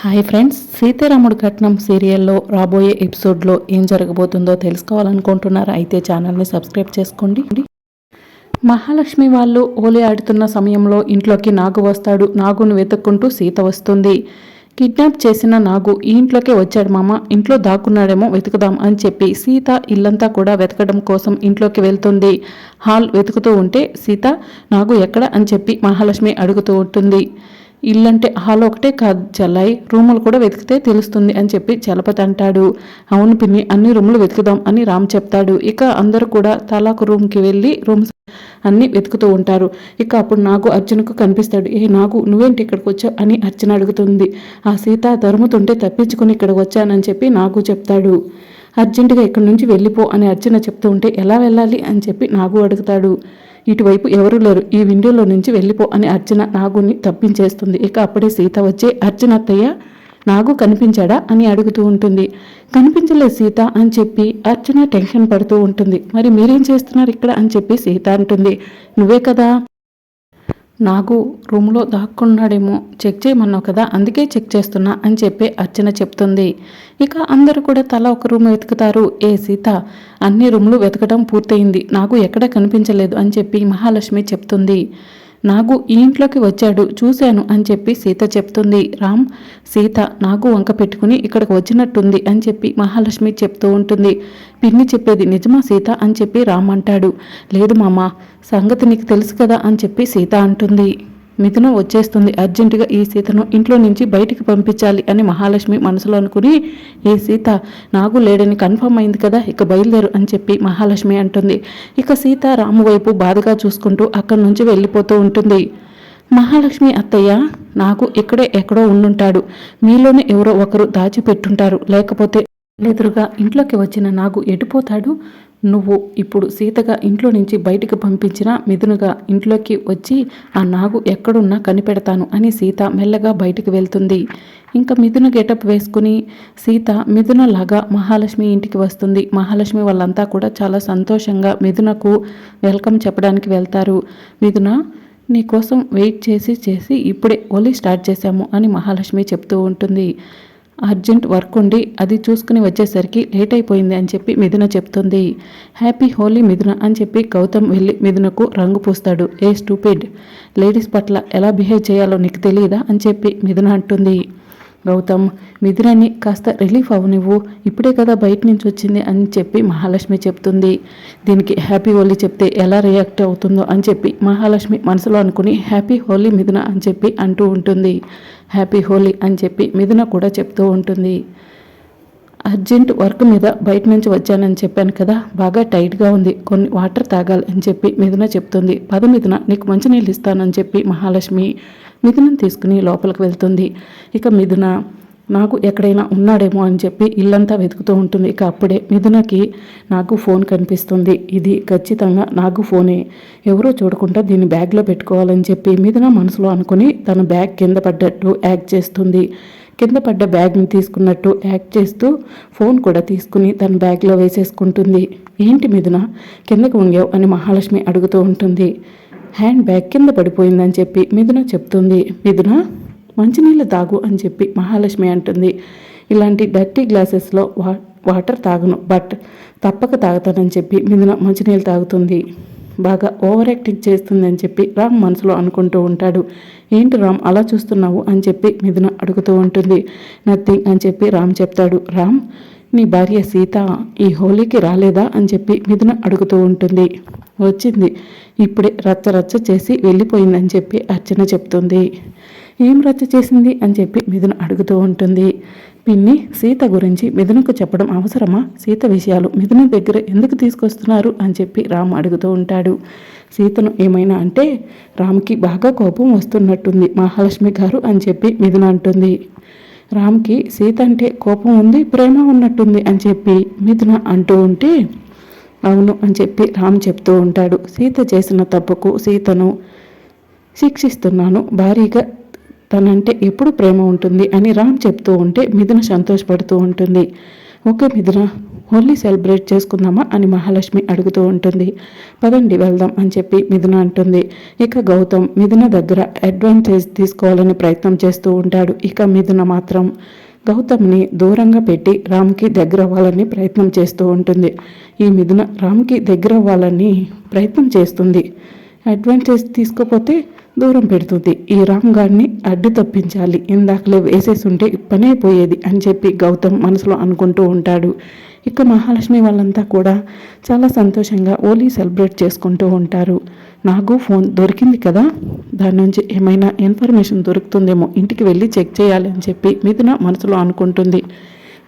Hi friends సీతారాముడు కట్నం సీరియల్లో రాబోయే ఎపిసోడ్లో ఏం జరగబోతుందో తెలుసుకోవాలనుకుంటున్నారా? అయితే ఛానల్ని సబ్స్క్రైబ్ చేసుకోండి. మహాలక్ష్మి వాళ్ళు ఓలి ఆడుతున్న సమయంలో ఇంట్లోకి నాగు వస్తాడు. నాగును వెతుక్కుంటూ సీత వస్తుంది. కిడ్నాప్ చేసిన నాగు ఈ ఇంట్లోకే వచ్చాడు మామ ఇంట్లో దాక్కున్నాడేమో వెతుకుదాం అని చెప్పి సీత ఇల్లంతా కూడా వెతకడం కోసం ఇంట్లోకి వెళ్తుంది. హాల్ వెతుకుతూ ఉంటే సీత నాగు ఎక్కడ? అని చెప్పి మహాలక్ష్మి అడుగుతూ ఉంటుంది. ఇల్లంటే హాల్ ఒకటే కాదు చెల్లాయి రూములు కూడా వెతికితే తెలుస్తుంది అని చెప్పి చలపతి అంటాడు. అవును పిన్ని అన్ని రూములు వెతుకుదాం అని రామ్ చెప్తాడు. ఇక అందరూ కూడా తలాకు రూమ్కి వెళ్ళి రూమ్స్ అన్ని వెతుకుతూ ఉంటారు. ఇక అప్పుడు నాకు అర్జున్కు కనిపిస్తాడు. ఏ నాకు నువ్వేంటి ఇక్కడికి వచ్చావు? అని అర్జున అడుగుతుంది. ఆ సీత తరుముతుంటే తప్పించుకుని ఇక్కడికి వచ్చానని చెప్పి నాకు చెప్తాడు. అర్జెంటుగా ఇక్కడి నుంచి వెళ్ళిపో అని అర్జున చెప్తూ ఉంటే ఎలా వెళ్ళాలి? అని చెప్పి నాగు అడుగుతాడు. ఇటువైపు ఎవరు లేరు. ఈ విండోలో నుంచి వెళ్ళిపో అని అర్జున నాగుని తప్పించేస్తుంది. ఇక అప్పుడే సీత వచ్చే అర్చనత్తయ్య నాగు కనిపించాడా? అని అడుగుతూ ఉంటుంది. కనిపించలేదు సీత అని చెప్పి అర్జున టెన్షన్ పడుతూ ఉంటుంది. మరి మీరేం చేస్తున్నారు ఇక్కడ? అని చెప్పి సీత అంటుంది. నువ్వే కదా నాగు రూమ్లో దాక్కున్నాడేమో చెక్ చేయమన్నావు కదా అందుకే చెక్ చేస్తున్నా అని చెప్పి అర్చన చెప్తుంది. ఇక అందరూ కూడా తల ఒక రూమ్ వెతుకుతారు. ఏ సీత అన్ని రూమ్లు వెతకడం పూర్తయింది. నాకు ఎక్కడ కనిపించలేదు అని చెప్పి మహాలక్ష్మి చెప్తుంది. నాగు ఈ ఇంట్లోకి వచ్చాడు. చూశాను అని చెప్పి సీత చెప్తుంది. రామ్ సీత నాగు వంక పెట్టుకుని ఇక్కడికి వచ్చినట్టుంది అని చెప్పి మహాలక్ష్మి చెప్తూ ఉంటుంది. పిన్ని చెప్పేది నిజమా సీత అని చెప్పి రామ్ అంటాడు. లేదు మామ సంగతి నీకు తెలుసు కదా అని చెప్పి సీత అంటుంది. మిథునం వచ్చేస్తుంది అర్జెంటుగా ఈ సీతను ఇంట్లో నుంచి బయటికి పంపించాలి అని మహాలక్ష్మి మనసులో అనుకుని ఏ సీత నాగు లేడని కన్ఫర్మ్ అయింది కదా ఇక బయలుదేరు అని చెప్పి మహాలక్ష్మి అంటుంది. ఇక సీత రాము వైపు బాధగా చూసుకుంటూ అక్కడి నుంచి వెళ్ళిపోతూ ఉంటుంది. మహాలక్ష్మి అత్తయ్య నాకు ఇక్కడే ఎక్కడో ఉండుంటాడు. మీలోనే ఎవరో ఒకరు దాచిపెట్టుంటారు. లేకపోతే ఎదురుగా ఇంట్లోకి వచ్చిన నాగు ఎటుపోతాడు? నువ్వు ఇప్పుడు సీతగా ఇంట్లో నుంచి బయటికి పంపించిన మిథునుగా ఇంట్లోకి వచ్చి ఆ నాగు ఎక్కడున్నా కనిపెడతాను అని సీత మెల్లగా బయటికి వెళ్తుంది. ఇంకా మిథున గెటప్ వేసుకుని సీత మిథునలాగా మహాలక్ష్మి ఇంటికి వస్తుంది. మహాలక్ష్మి వాళ్ళంతా కూడా చాలా సంతోషంగా మిథునకు వెల్కమ్ చెప్పడానికి వెళ్తారు. మిథున నీకోసం వెయిట్ చేసి చేసి ఇప్పుడే ఓలీ స్టార్ట్ చేశాము అని మహాలక్ష్మి చెప్తూ ఉంటుంది. అర్జెంట్ వర్క్ ఉండి అది చూసుకుని వచ్చేసరికి లేట్ అయిపోయింది అని చెప్పి మిథున చెప్తుంది. హ్యాపీ హోలీ మిథున అని చెప్పి గౌతమ్ వెళ్ళి మిథునకు రంగు పూస్తాడు. ఏ స్టూపిడ్? లేడీస్ పట్ల ఎలా బిహేవ్ చేయాలో నీకు తెలియదా అని చెప్పి మిథున అంటుంది. గౌతమ్ మిథునని కాస్త రిలీఫ్ అవ్వు నువ్వు ఇప్పుడే కదా బయట నుంచి వచ్చింది అని చెప్పి మహాలక్ష్మి చెప్తుంది. దీనికి హ్యాపీ హోలీ చెప్తే ఎలా రియాక్ట్ అవుతుందో అని చెప్పి మహాలక్ష్మి మనసులో అనుకుని హ్యాపీ హోలీ మిథున అని చెప్పి అంటూ ఉంటుంది. హ్యాపీ హోలీ అని చెప్పి మిథున కూడా చెప్తూ ఉంటుంది. అర్జెంట్ వర్క్ మీద బయట నుంచి వచ్చానని చెప్పాను కదా బాగా టైట్గా ఉంది కొన్ని వాటర్ తాగాలి అని చెప్పి మిథున చెప్తుంది. పద మిథున నీకు మంచినీళ్ళు ఇస్తానని చెప్పి మహాలక్ష్మి. మిథునం తీసుకుని లోపలికి వెళ్తుంది. ఇక మిథున నాకు ఎక్కడైనా ఉన్నాడేమో అని చెప్పి ఇల్లంతా వెతుకుతూ ఉంటుంది. ఇక అప్పుడే మిథునకి నాకు ఫోన్ కనిపిస్తుంది. ఇది ఖచ్చితంగా నాకు ఫోనే. ఎవరో చూడకుండా దీన్ని బ్యాగ్లో పెట్టుకోవాలని చెప్పి మిథున మనసులో అనుకుని తన బ్యాగ్ కింద పడ్డట్టు యాక్ట్ చేస్తుంది. కింద పడ్డ బ్యాగ్ని తీసుకున్నట్టు యాక్ట్ చేస్తూ ఫోన్ కూడా తీసుకుని తన బ్యాగ్లో వేసేసుకుంటుంది. ఏంటి మిథున కిందకు వంగావు అని మహాలక్ష్మి అడుగుతూ ఉంటుంది. హ్యాండ్ బ్యాగ్ కింద పడిపోయిందని చెప్పి మిథున చెప్తుంది. మిథున మంచినీళ్ళు తాగు అని చెప్పి మహాలక్ష్మి అంటుంది. ఇలాంటి డర్టీ గ్లాసెస్లో వా వాటర్ తాగను బట్ తప్పక తాగుతానని చెప్పి మిథున మంచినీళ్ళు తాగుతుంది. బాగా ఓవర్ యాక్టింగ్ చేస్తుందని చెప్పి రామ్ మనసులో అనుకుంటూ ఉంటాడు. ఏంటి రామ్ అలా చూస్తున్నావు అని చెప్పి మిథున అడుగుతూ ఉంటుంది. నథింగ్ అని చెప్పి రామ్ చెప్తాడు. రామ్ నీ భార్య సీత ఈ హోలీకి రాలేదా అని చెప్పి మిథున అడుగుతూ ఉంటుంది. వచ్చింది. ఇప్పుడే రచ్చ రచ్చ చేసి వెళ్ళిపోయిందని చెప్పి అర్చన చెప్తుంది. ఏం రచ్చ చేసింది అని చెప్పి మిథున అడుగుతూ ఉంటుంది. పిన్ని సీత గురించి మిథునకు చెప్పడం అవసరమా? సీత విషయాలు మిథున దగ్గర ఎందుకు తీసుకొస్తున్నారు అని చెప్పి రామ్ అడుగుతూ ఉంటాడు. సీతను ఏమైనా అంటే రామ్కి బాగా కోపం వస్తున్నట్టుంది మహాలక్ష్మి గారు అని చెప్పి మిథున అంటుంది. రామ్కి సీత అంటే కోపం ఉంది ప్రేమ ఉన్నట్టుంది అని చెప్పి మిథున అంటూ ఉంటే అవును అని చెప్పి రామ్ చెప్తూ ఉంటాడు. సీత చేసిన తప్పుకు సీతను శిక్షిస్తున్నాను. భారీగా తనంటే ఎప్పుడు ప్రేమ ఉంటుంది అని రామ్ చెప్తూ ఉంటే మిథున సంతోషపడుతూ ఉంటుంది. ఓకే మిథున హోలీ సెలబ్రేట్ చేసుకుందామా అని మహాలక్ష్మి అడుగుతూ ఉంటుంది. పదండి వెళ్దాం అని చెప్పి మిథున అంటుంది. ఇక గౌతమ్ మిథున దగ్గర అడ్వాంటేజ్ తీసుకోవాలని ప్రయత్నం చేస్తూ ఉంటాడు. ఇక మిథున మాత్రం గౌతమ్ని దూరంగా పెట్టి రామ్కి దగ్గర అవ్వాలని ప్రయత్నం చేస్తూ ఉంటుంది. ఈ మిథున రామ్కి దగ్గర అవ్వాలని ప్రయత్నం చేస్తుంది. అడ్వాంటేజ్ తీసుకోపోతే దూరం పెడుతుంది. ఈ రామ్ గారిని అడ్డు తప్పించాలి. ఇందాకలే వేసేసి ఉంటే పనే పోయేది అని చెప్పి గౌతమ్ మనసులో అనుకుంటూ ఉంటాడు. ఇక మహాలక్ష్మి వాళ్ళంతా కూడా చాలా సంతోషంగా ఓలీ సెలబ్రేట్ చేసుకుంటూ ఉంటారు. నాకు ఫోన్ దొరికింది కదా? దాని నుంచి ఏమైనా ఇన్ఫర్మేషన్ దొరుకుతుందేమో ఇంటికి వెళ్ళి చెక్ చేయాలి అని చెప్పి మిథున మనసులో అనుకుంటుంది.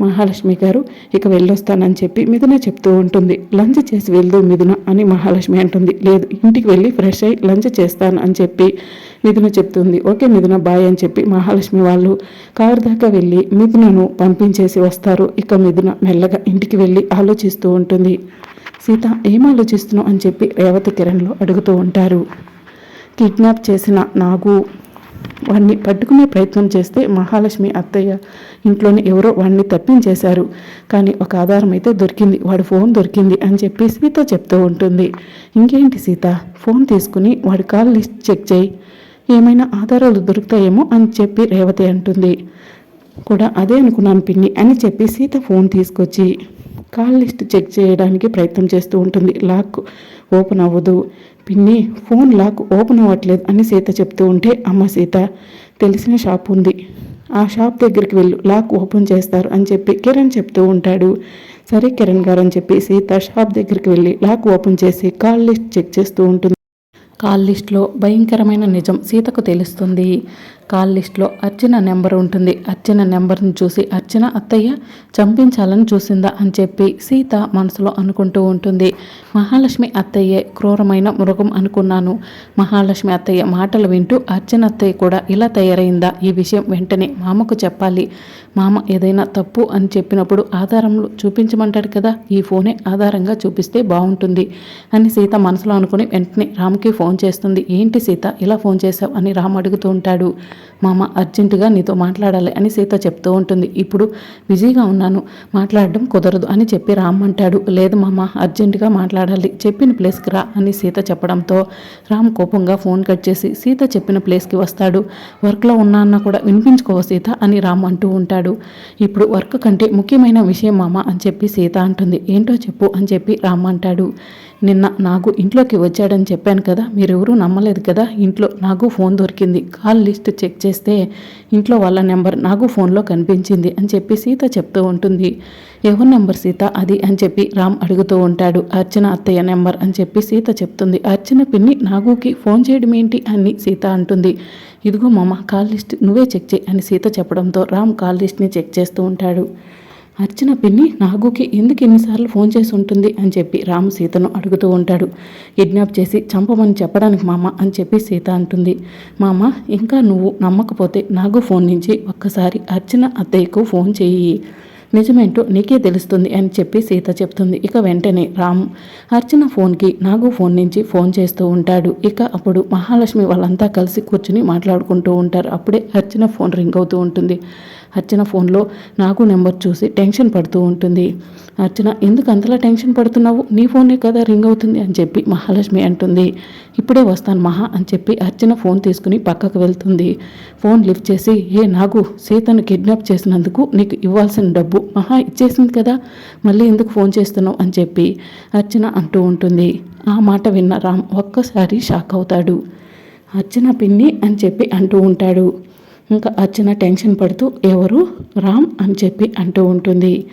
మహాలక్ష్మి గారు ఇక వెళ్ళొస్తానని చెప్పి మిథున చెప్తూ ఉంటుంది. లంచ్ చేసి వెళ్దు మిథున అని మహాలక్ష్మి అంటుంది. లేదు ఇంటికి వెళ్ళి ఫ్రెష్ అయ్యి లంచ్ చేస్తాను అని చెప్పి మిథున చెప్తుంది. ఓకే మిథున బాయ్ అని చెప్పి మహాలక్ష్మి వాళ్ళు కారు దాకా వెళ్ళి మిథునను పంపించేసి వస్తారు. ఇక మిథున మెల్లగా ఇంటికి వెళ్ళి ఆలోచిస్తూ ఉంటుంది. సీత ఏం ఆలోచిస్తున్నావు? అని చెప్పి రేవతి కిరణ్లో అడుగుతూ ఉంటారు. కిడ్నాప్ చేసిన నాగు వాడిని పట్టుకునే ప్రయత్నం చేస్తే మహాలక్ష్మి అత్తయ్య ఇంట్లోనే ఎవరో వాడిని తప్పించేశారు. కానీ ఒక ఆధారం అయితే దొరికింది. వాడు ఫోన్ దొరికింది అని చెప్పి సీత చెప్తూ ఉంటుంది. ఇంకేంటి సీత? ఫోన్ తీసుకుని వాడి కాల్ లిస్ట్ చెక్ చేయి. ఏమైనా ఆధారాలు దొరుకుతాయేమో అని చెప్పి రేవతి అంటుంది. కూడా అదే అనుకున్నాను పిన్ని అని చెప్పి సీత ఫోన్ తీసుకొచ్చి కాల్ లిస్ట్ చెక్ చేయడానికి ప్రయత్నం చేస్తూ ఉంటుంది. లాక్ ఓపెన్ అవ్వదు. పిన్ని ఫోన్ లాక్ ఓపెన్ అవ్వట్లేదు అని సీత చెప్తూ ఉంటే అమ్మ సీత తెలిసిన షాప్ ఉంది. ఆ షాప్ దగ్గరికి వెళ్ళు. లాక్ ఓపెన్ చేస్తారు అని చెప్పి కిరణ్ చెప్తూ ఉంటాడు. సరే కిరణ్ గారు అని చెప్పి సీత షాప్ దగ్గరికి వెళ్ళి లాక్ ఓపెన్ చేసి కాల్ లిస్ట్ చెక్ చేస్తూ ఉంటుంది. కాల్ లిస్ట్లో భయంకరమైన నిజం సీతకు తెలుస్తుంది. కాల్ లిస్ట్లో అర్చన నెంబర్ ఉంటుంది. అర్చన నెంబర్ని చూసి అర్చన అత్తయ్య చంపించాలని చూసిందా? అని చెప్పి సీత మనసులో అనుకుంటూ ఉంటుంది. మహాలక్ష్మి అత్తయ్యే క్రూరమైన మృగం అనుకున్నాను. మహాలక్ష్మి అత్తయ్య మాటలు వింటూ అర్చన అత్తయ్య కూడా ఇలా తయారైందా? ఈ విషయం వెంటనే మామకు చెప్పాలి. మామ ఏదైనా తప్పు అని చెప్పినప్పుడు ఆధారంలో చూపించమంటాడు కదా? ఈ ఫోనే ఆధారంగా చూపిస్తే బాగుంటుంది అని సీత మనసులో అనుకుని వెంటనే రామ్కి ఫోన్ చేస్తుంది. ఏంటి సీత ఇలా ఫోన్ చేశావు? అని రామ్ అడుగుతూ ఉంటాడు. మామ అర్జెంటుగా నీతో మాట్లాడాలి అని సీత చెప్తూ ఉంటుంది. ఇప్పుడు బిజీగా ఉన్నాను. మాట్లాడడం కుదరదు అని చెప్పి రామ్మంటాడు లేదు మామ అర్జెంటుగా మాట్లాడాలి. చెప్పిన ప్లేస్కి రా అని సీత చెప్పడంతో రామ్ కోపంగా ఫోన్ కట్ చేసి సీత చెప్పిన ప్లేస్కి వస్తాడు. వర్క్లో ఉన్నా అన్న కూడా వినిపించుకో సీత అని రామ్ అంటూ ఉంటాడు. ఇప్పుడు వర్క్ కంటే ముఖ్యమైన విషయం మామ అని చెప్పి సీత అంటుంది. ఏంటో చెప్పు అని చెప్పి రామ్ అంటాడు. నిన్న నాకు ఇంట్లోకి వచ్చాడని చెప్పాను కదా మీరెవరూ నమ్మలేదు కదా? ఇంట్లో నాకు ఫోన్ దొరికింది. కాల్ లిస్ట్ చెక్ చేస్తే ఇంట్లో వాళ్ళ నెంబర్ నాకు ఫోన్లో కనిపించింది అని చెప్పి సీత చెప్తూ ఉంటుంది. ఎవరి నెంబర్ సీత? అది అని చెప్పి రామ్ అడుగుతూ ఉంటాడు. అర్చన అత్తయ్య నెంబర్ అని చెప్పి సీత చెప్తుంది. అర్చన పిన్ని నాగుకి ఫోన్ చేయడం ఏంటి అని సీత అంటుంది. ఇదిగో మామ కాల్ లిస్ట్ నువ్వే చెక్ చేయి అని సీత చెప్పడంతో రామ్ కాల్ లిస్ట్ని చెక్ చేస్తూ ఉంటాడు. అర్చన పిన్ని నాగుకి ఎందుకు ఎన్నిసార్లు ఫోన్ చేసి ఉంటుంది అని చెప్పి రాము సీతను అడుగుతూ ఉంటాడు. కిడ్నాప్ చేసి చంపమని చెప్పడానికి మామ అని చెప్పి సీత అంటుంది. మామ ఇంకా నువ్వు నమ్మకపోతే నాగు ఫోన్ నుంచి ఒక్కసారి అర్చన అత్తయ్యకు ఫోన్ చేయి. నిజమేంటో నీకే తెలుస్తుంది అని చెప్పి సీత చెప్తుంది. ఇక వెంటనే రాము అర్చన ఫోన్కి నాగు ఫోన్ నుంచి ఫోన్ చేస్తూ ఉంటాడు. ఇక అప్పుడు మహాలక్ష్మి వాళ్ళంతా కలిసి కూర్చుని మాట్లాడుకుంటూ ఉంటారు. అప్పుడే అర్చన ఫోన్ రింగ్ అవుతూ ఉంటుంది. అర్చన ఫోన్లో నాకు నెంబర్ చూసి టెన్షన్ పడుతూ ఉంటుంది. అర్చన ఎందుకు అంతలా టెన్షన్ పడుతున్నావు? నీ ఫోనే కదా రింగ్ అవుతుంది అని చెప్పి మహాలక్ష్మి అంటుంది. ఇప్పుడే వస్తాను మహా అని చెప్పి అర్చన ఫోన్ తీసుకుని పక్కకు వెళ్తుంది. ఫోన్ లిఫ్ట్ చేసి ఏ నాకు సీతను కిడ్నాప్ చేసినందుకు నీకు ఇవ్వాల్సిన డబ్బు మహా ఇచ్చేసింది కదా మళ్ళీ ఎందుకు ఫోన్ చేస్తున్నావు? అని చెప్పి అర్చన అంటూ ఉంటుంది. ఆ మాట విన్న రామ్ ఒక్కసారి షాక్ అవుతాడు. అర్చన పిన్ని అని చెప్పి అంటూ ఉంటాడు. ఇంకా అర్చన టెన్షన్ పడుతూ ఎవరు? రామ్ అని చెప్పి అంటూ ఉంటుంది.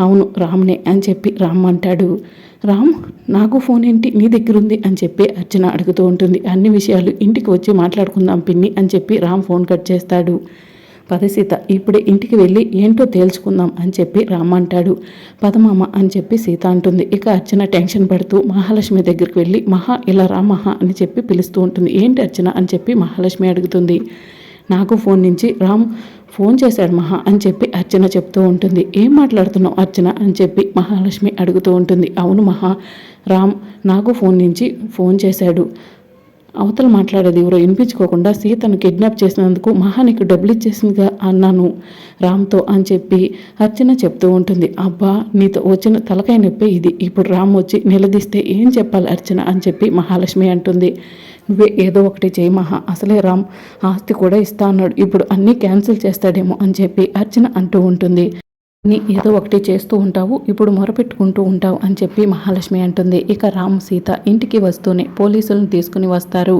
అవును రామ్నే అని చెప్పి రామ్ అంటాడు. రామ్ నాకు ఫోన్ ఏంటి? నీ దగ్గర ఉంది అని చెప్పి అర్చన అడుగుతూ ఉంటుంది. అన్ని విషయాలు ఇంటికి వచ్చి మాట్లాడుకుందాం పిన్ని అని చెప్పి రామ్ ఫోన్ కట్ చేస్తాడు. పదసీత ఇప్పుడే ఇంటికి వెళ్ళి ఏంటో తేల్చుకుందాం అని చెప్పి రామ్ అంటాడు. పదమామ అని చెప్పి సీత అంటుంది. ఇక అర్చన టెన్షన్ పడుతూ మహాలక్ష్మి దగ్గరికి వెళ్ళి మహా ఇలా రా మహా అని చెప్పి పిలుస్తూ ఉంటుంది. ఏంటి అర్చన అని చెప్పి మహాలక్ష్మి అడుగుతుంది. నాకు ఫోన్ నుంచి రామ్ ఫోన్ చేశాడు మహా అని చెప్పి అర్చన చెప్తూ ఉంటుంది. ఏం మాట్లాడుతున్నావు అర్చన అని చెప్పి మహాలక్ష్మి అడుగుతూ ఉంటుంది. అవును మహా రామ్ నాకు ఫోన్ నుంచి ఫోన్ చేశాడు. అవతల మాట్లాడేది ఎవరో వినిపించుకోకుండా సీతను కిడ్నాప్ చేసినందుకు మహా నీకు డబ్బులు ఇచ్చేసిందిగా అన్నాను. రామ్తో అని చెప్పి అర్చన చెప్తూ ఉంటుంది. అబ్బా నీతో వచ్చిన తలకాయ నొప్పి ఇది. ఇప్పుడు రామ్ వచ్చి నిలదీస్తే ఏం చెప్పాలి అర్చన అని చెప్పి మహాలక్ష్మి అంటుంది. నువ్వే ఏదో ఒకటి చేయి మహా. అసలే రామ్ ఆస్తి కూడా ఇస్తా అన్నాడు. ఇప్పుడు అన్నీ క్యాన్సిల్ చేస్తాడేమో అని చెప్పి అర్చన అంటూ ఉంటుంది. నీ ఏదో ఒకటి చేస్తూ ఉంటావు ఇప్పుడు మొరపెట్టుకుంటూ ఉంటావు అని చెప్పి మహాలక్ష్మి అంటుంది. ఇక రామ్ సీత ఇంటికి వస్తూనే పోలీసులను తీసుకుని వస్తారు.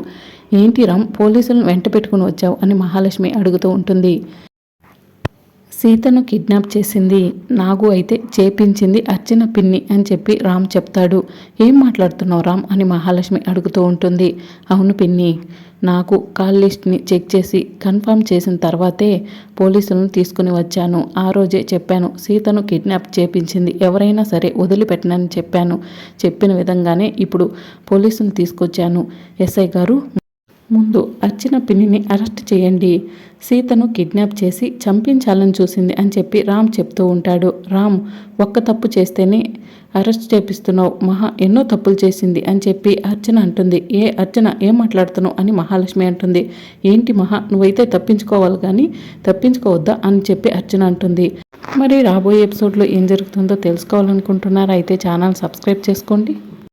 ఏంటి రామ్ పోలీసులను వెంట పెట్టుకుని వచ్చావు అని మహాలక్ష్మి అడుగుతూ ఉంటుంది. సీతను కిడ్నాప్ చేసింది నాగు అయితే చేపించింది అర్చన పిన్ని అని చెప్పి రామ్ చెప్తాడు. ఏం మాట్లాడుతున్నావు రామ్ అని మహాలక్ష్మి అడుగుతూ ఉంటుంది. అవును పిన్ని నాకు కాల్ లిస్ట్ని చెక్ చేసి కన్ఫర్మ్ చేసిన తర్వాతే పోలీసులను తీసుకుని వచ్చాను. ఆ రోజే చెప్పాను సీతను కిడ్నాప్ చేపించింది. ఎవరైనా సరే వదిలిపెట్టనని చెప్పాను. చెప్పిన విధంగానే ఇప్పుడు పోలీసులు తీసుకొచ్చాను. ఎస్ఐ గారు ముందు అర్చన పిన్నిని అరెస్ట్ చేయండి. సీతను కిడ్నాప్ చేసి చంపించాలని చూసింది అని చెప్పి రామ్ చెప్తూ ఉంటాడు. రామ్ ఒక్క తప్పు చేస్తేనే అరెస్ట్ చేపిస్తున్నావు. మహా ఎన్నో తప్పులు చేసింది అని చెప్పి అర్చన అంటుంది. ఏ అర్చన ఏం మాట్లాడుతున్నావు అని మహాలక్ష్మి అంటుంది. ఏంటి మహా నువ్వైతే తప్పించుకోవాలి కానీ తప్పించుకోవద్దా అని చెప్పి అర్చన అంటుంది. మరి రాబోయే ఎపిసోడ్లో ఏం జరుగుతుందో తెలుసుకోవాలనుకుంటున్నారా? అయితే ఛానల్ సబ్స్క్రైబ్ చేసుకోండి.